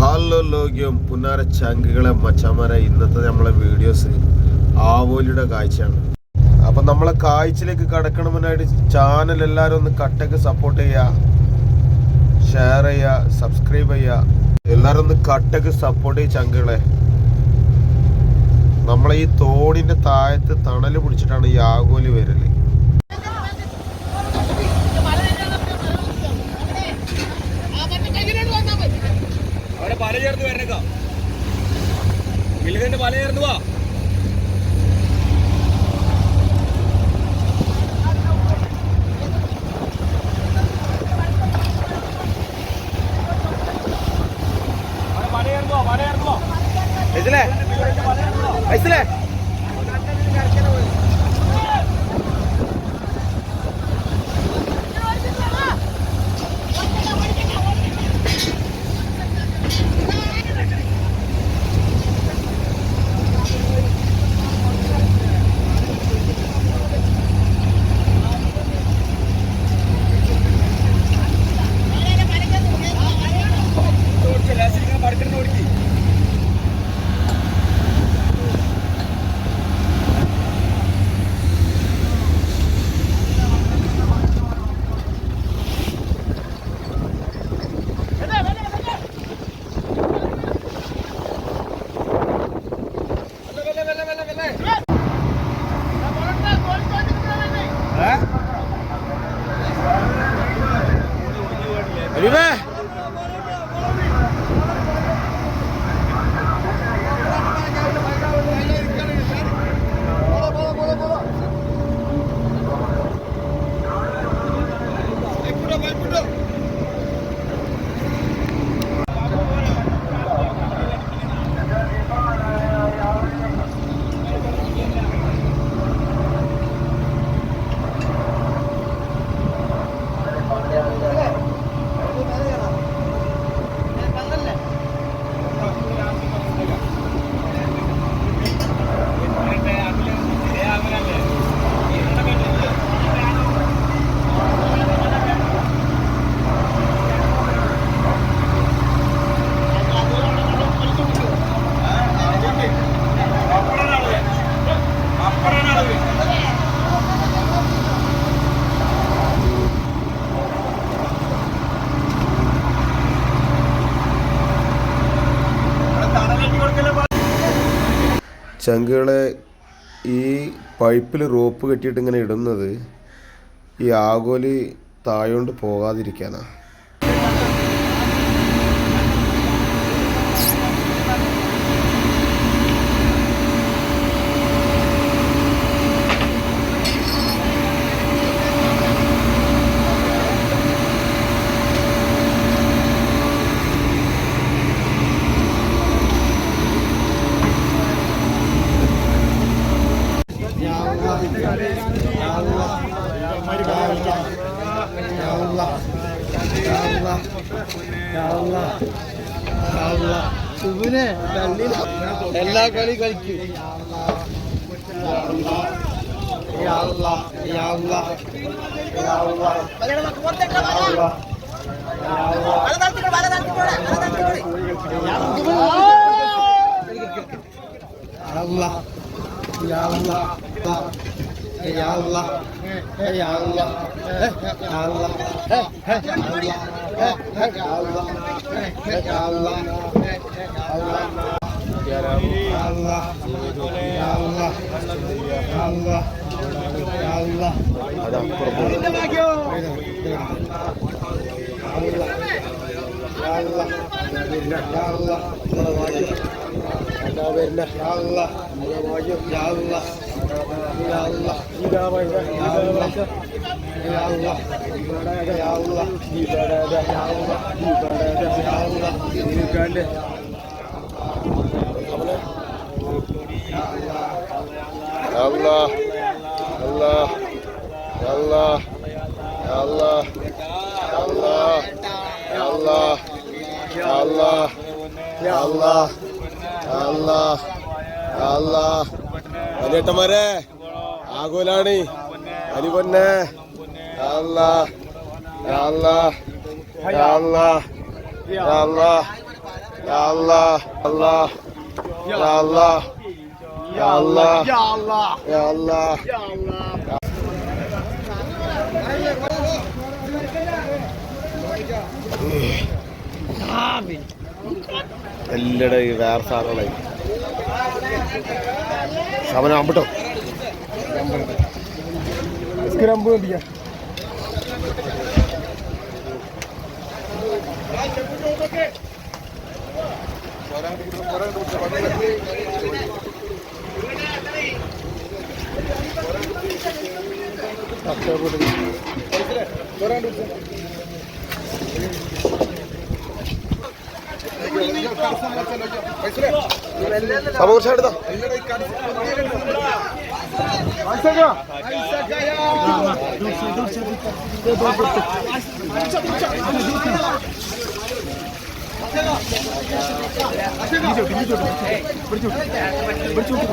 Hello ലോക്യം പുന്നാര ചങ്കുകളെ മച്ചാമാരെ ഇന്നത്തെ നമ്മളെ വീഡിയോസ് ആവോലിയുടെ കാഴ്ചയാണ്. അപ്പൊ നമ്മളെ കാഴ്ചയിലേക്ക് കടക്കണമെന്നായിട്ട് ചാനൽ എല്ലാവരും ഒന്ന് കട്ടക്ക് സപ്പോർട്ട് ചെയ്യുക ഷെയർ ചെയ്യുക സബ്സ്ക്രൈബ് ചെയ്യുക എല്ലാവരും ഒന്ന് കട്ടക്ക് സപ്പോർട്ട് ചെയ്യുക ചങ്കുകളെ. നമ്മളെ ഈ തോണിന്റെ താഴത്ത് തണൽ പിടിച്ചിട്ടാണ് ഈ ആഗോലി വരൽ. അവിടെ പല ചേർന്ന് വരണക്ക. മിലുകന്റെ പല ചേർന്ന് വാ. Arriba! ചങ്കുകളെ ഈ പൈപ്പിൽ റോപ്പ് കെട്ടിയിട്ട് ഇങ്ങനെ ഇടുന്നത് ഈ ആഗോലി താഴോണ്ട് അതുപോലെ എല്ലാ കളി കളിക്കും അള്ളാ يا الله يا الله يا الله يا الله يا الله Ya Allah. Onlara vacip. Allah'a verirler. Ya Allah. Onlara vacip. Ya Allah. Ya Allah. Bir daha başla. Ya Allah. Ya Allah. Ya Allah. Mübarede. Ya Allah. Mübarede. Ya Allah. Mübarede. Allah. Allah. Allah. Allah. Allah. Allah. Allah. വലിയേട്ടന്മാരെ ആഗോലാണ് അരിപൊന്നെ അല്ലാ അല്ലാ അല്ലാ അല്ലാ അല്ലാ അല്ലാ അല്ലാ അല്ലാ അല്ലാ എല്ലട വേറെ സാധനങ്ങളായി. ശമനം ആമ്പട്ടോ അമ്പ് കണ്ടിക്കാം അക്ഷയ സമൂർച്ച എടുത്താ പിടിച്ചോട്ട് പിടിച്ചോട്ട് പിടിച്ചോട്ട്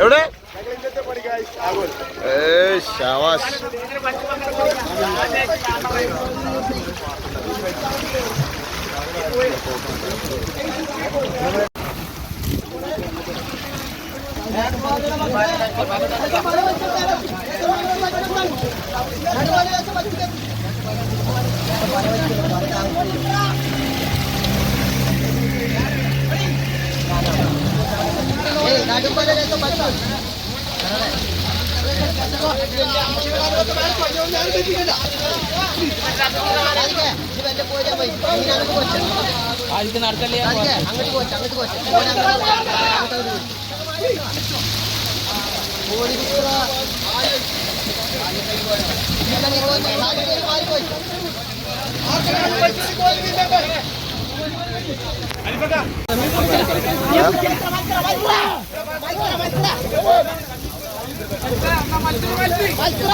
എവിടെ? ശവാശ്. നടുവാനെ വെച്ച് പറ്റില്ല ആദ്യത്തെ നടത്തല്ലേ അങ്ങോട്ട് പോച്ച അങ്ങോട്ട് പോച്ച ഓടി അരിപ്പക്ക മത്സര